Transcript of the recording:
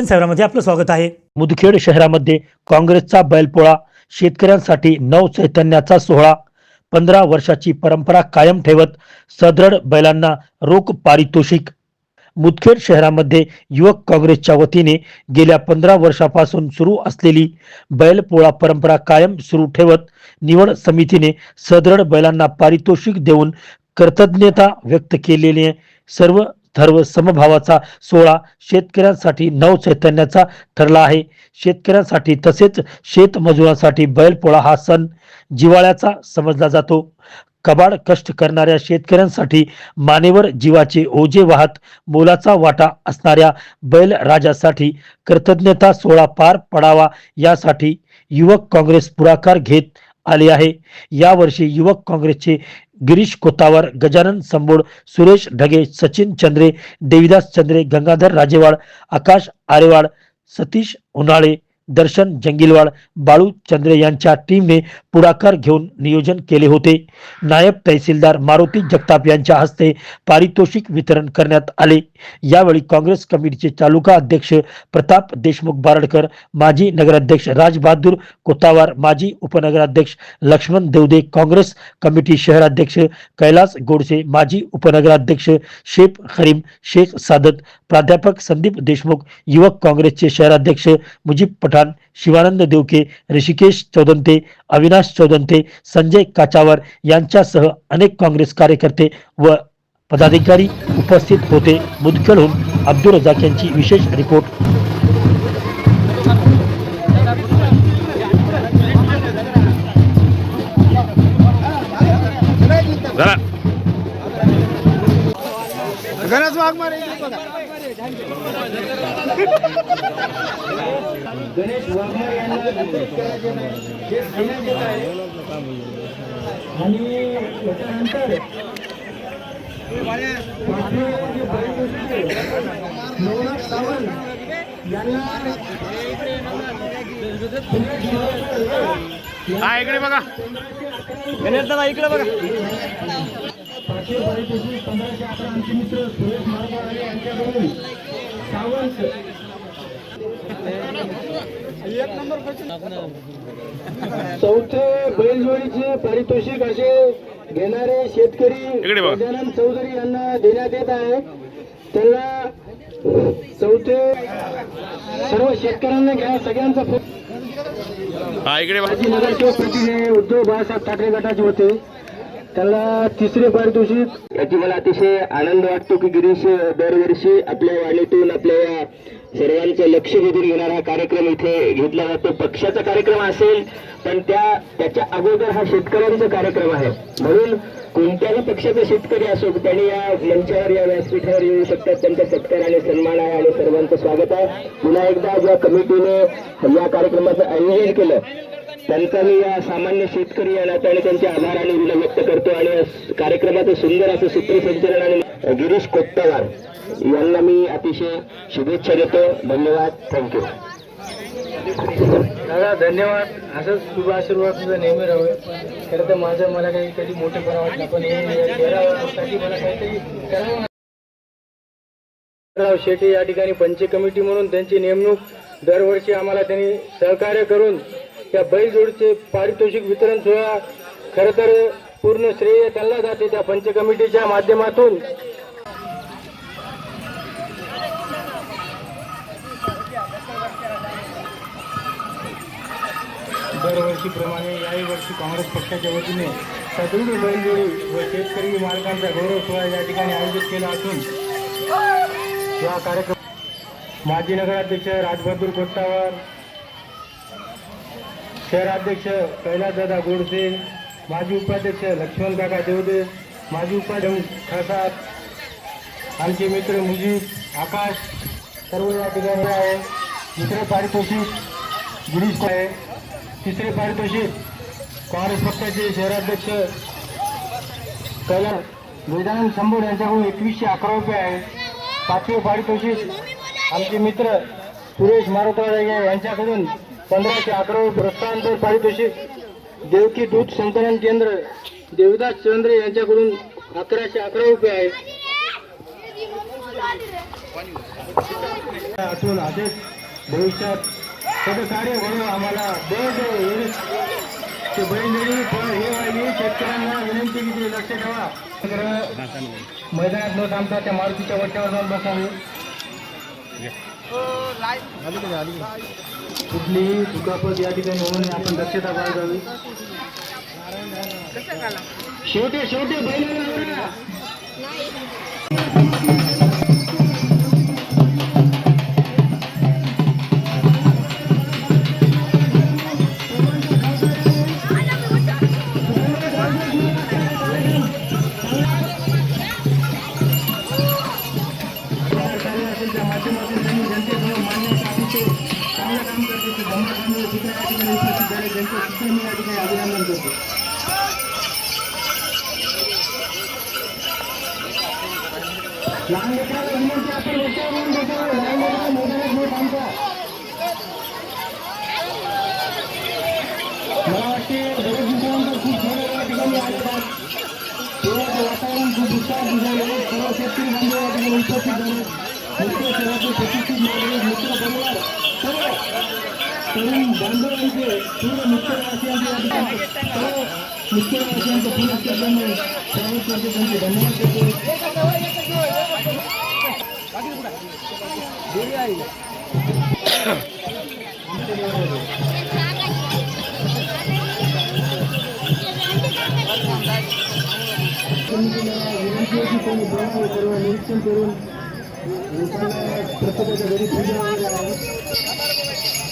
दर्शन सेवरामध्ये आपलं स्वागत आहे. मुदखेड शहरामध्ये काँग्रेसचा बैलपोळा शेतकऱ्यांसाठी नव चैतन्याचा सोहळा पंधरा वर्षाची परंपरा कायम ठेवत सदृढ बैलांना रोख पारितोषिक. मुदखेड शहरामध्ये युवक काँग्रेसच्या वतीने गेल्या पंधरा वर्षापासून सुरू असलेली बैलपोळा परंपरा कायम सुरू ठेवत निवड समितीने सदृढ बैलांना पारितोषिक देऊन कृतज्ञता व्यक्त केलेले सर्व सर्व समभावाचा सोहळा शेतकऱ्यांसाठी नव चैतन्याचा ठरला आहे. शेतकऱ्यांसाठी तसेच शेतमजुरांसाठी बैलपोळा हा सण जिवाळ्याचा समजला जातो. कबाड कष्ट करणाऱ्या शेतकऱ्यांसाठी मानेवर जीवाचे ओझे वाहत मोलाचा वाटा असणाऱ्या बैल राजासाठी कृतज्ञता सोहळा पार पडावा यासाठी युवक काँग्रेस पुढाकार घेत आले आहे. यावर्षी युवक काँग्रेसचे गिरीश कोतावर गजानन संबोड सुरेश ढगे सचिन चंद्रे देविदास चंद्रे गंगाधर राजेवाड आकाश आरेवाड सतीश उन्हाळे दर्शन जंगीलवाड बाळू चंद्रे यांच्या टीमने पुढाकार घेऊन नियोजन केले होते. नायब तहसीलदार मारुती जगताप यांच्या हस्ते पारितोषिक वितरण करण्यात आले. यावेळी काँग्रेस कमिटीचे तालुका अध्यक्ष प्रताप देशमुख बारडकर माजी नगराध्यक्ष राजबहादूर कोतावार माजी उपनगराध्यक्ष लक्ष्मण देवदे काँग्रेस कमिटी शहराध्यक्ष कैलास गोडसे माजी उपनगराध्यक्ष शेख खरीम शेख सादत प्राध्यापक संदीप देशमुख युवक काँग्रेसचे शहराध्यक्ष मुजीब पठाण शिवानंद देवके ऋषिकेश चौदंते अविनाश चौदंते संजय काचावर यांच्यासह अनेक काँग्रेस कार्यकर्ते व पदाधिकारी उपस्थित होते. मुदखेडहून अब्दुल रजाक यांची विशेष रिपोर्ट. जरा. गरज गणेश वाघमारे यांना वितरित करायचे नाही. हे देण्यात येत आहे. आणि त्याच्यानंतर पाचवे जे पारितोषिक आहे, नवनाथ सावंत यांना हा इकडे बघा गणेश दादा इकडे बघा पाचशे पंधराशे अकरा आमचे मित्र सुरेश मार्गावाले यांच्याकडून सावंत चौथे बैलजोडीचे पारितोषिक असे घेणारे शेतकरी. गजानन चौधरी यांना देण्यात येत आहे. त्यांना चौथे सर्व शेतकऱ्यांना घ्या सगळ्यांचा हा इकडे नगरसेवक प्रतिनिधी उद्धव बाळासाहेब ठाकरे गटाचे होते. त्यांना तिसरे पारितोषिक. याची मला अतिशय आनंद वाटतो की गिरीश दरवर्षी आपल्या वाणीतून आपल्या या सर्वांचं लक्ष वेधून घेणारा हा कार्यक्रम इथे घेतला जातो. पक्षाचा कार्यक्रम असेल पण त्या त्याच्या अगोदर हा शेतकऱ्यांचा कार्यक्रम आहे. म्हणून कोणत्याही पक्षाचा शेतकरी असो त्यांनी या मंचावर या व्यासपीठावर येऊ शकतात. त्यांचा सत्कार आणि सन्मान आहे आणि सर्वांचं स्वागत आहे. पुन्हा एकदा ज्या कमिटीने या कार्यक्रमाचं आयोजन केलं त्यांचा मी या सामान्य शेतकरी या नात्याने त्यांचे आभार आणि ऋण व्यक्त करतो आणि कार्यक्रमाचं सुंदर असं सूत्रसंचलन आणि गिरीश कोत्तवार यांना मी अतिशय शुभेच्छा देतो. धन्यवाद. थँक्यू दादा धन्यवाद. असंच शुभ आशीर्वाद तुझा नेहमी राहू. खरं तर माझं मला काही कधी मोठेपणा वाटला पण मला काहीतरी करावं राव शेट्टी या ठिकाणी पंच कमिटी म्हणून त्यांची नेमणूक दरवर्षी आम्हाला त्यांनी सहकार्य करून त्या बैलजोडचे पारितोषिक वितरण सोहळा खरं तर पूर्ण श्रेय त्यांना जाते त्या पंच कमिटीच्या माध्यमातून. दरवर्षीप्रमाणे याही वर्षी काँग्रेस पक्षाच्या वतीने सदृढ बैलजोडी व शेतकरी मालकांचा गौरव सोहळा या ठिकाणी आयोजित केला असून या कार्यक्रम माजी नगराध्यक्ष राजबहादूर कोट्टावर शहराध्यक्ष कैलासदादा गोडसे माजी उपाध्यक्ष लक्ष्मण काका देवदे माजी उपाध्यक्ष खासात आमचे मित्र मुजीब आकाश सर्व या ठिकाणी आहे. दुसरे पारितोषिक गिरीश आहे तिसरे पारितोषिक काँग्रेस पक्षाचे शहराध्यक्ष कैलास वेदानंद शंभर यांच्याकडून एकवीसशे अकरा रुपये आहे. पाचवे पारितोषिक आमचे मित्र सुरेश मारुतवाडे यांच्याकडून पंधराशे अकरा रुपये प्रोत्साहनपर पारितोषिक देवकी दूध संकलन केंद्र देवदास चंद्रे यांच्याकडून अकराशे अकरा रुपये आहे असून असेच भविष्यात सगळं कार्य व्हावं आम्हाला ते बैलगाडी पण हे वाहिली शेतकऱ्यांना विनंती की ते लक्ष ठेवा. मैदानात न थांबता त्या मारुतीच्या वट्यावर जाऊन बसावे कुठलीही दुखापत या ठिकाणी होऊ नये आपण दक्षता बाळगावी. शेवटी शेवटी बैलाला कार्य माध्यमातून सुद्धा या ठिकाणी उपस्थित झाले त्यांचं सुद्धा मी या ठिकाणी अभिनंदन करतो लहान लेकराला विनंती आपण रस्त्यावर येऊन बसावं लहान लेकरं मैदानात न थांबता मला वाटते बरेच दिवसानंतर खूप जण या ठिकाणी आले आहेत तेव्हाचं वातावरण खूप उत्साह झाले सर्व शेतकरी बांधव या ठिकाणी उपस्थित झाले मुख्य सर्वांचे प्रतिष्ठित नागरिक मित्र परिवार सर्व तरुण बांधवांचे पूर्ण मुख्य राशियांचे या ठिकाणी सर्व मुख्य राशियांचं पूर्ण केल्यामुळे स्वागत करते त्यांचे धन्यवाद देतो समितीला विनंती आहे की त्यांनी बोलावे सर्व निरीक्षण करून लोकांना प्रत्येकाच्या घरी पूजा वगैरे आहे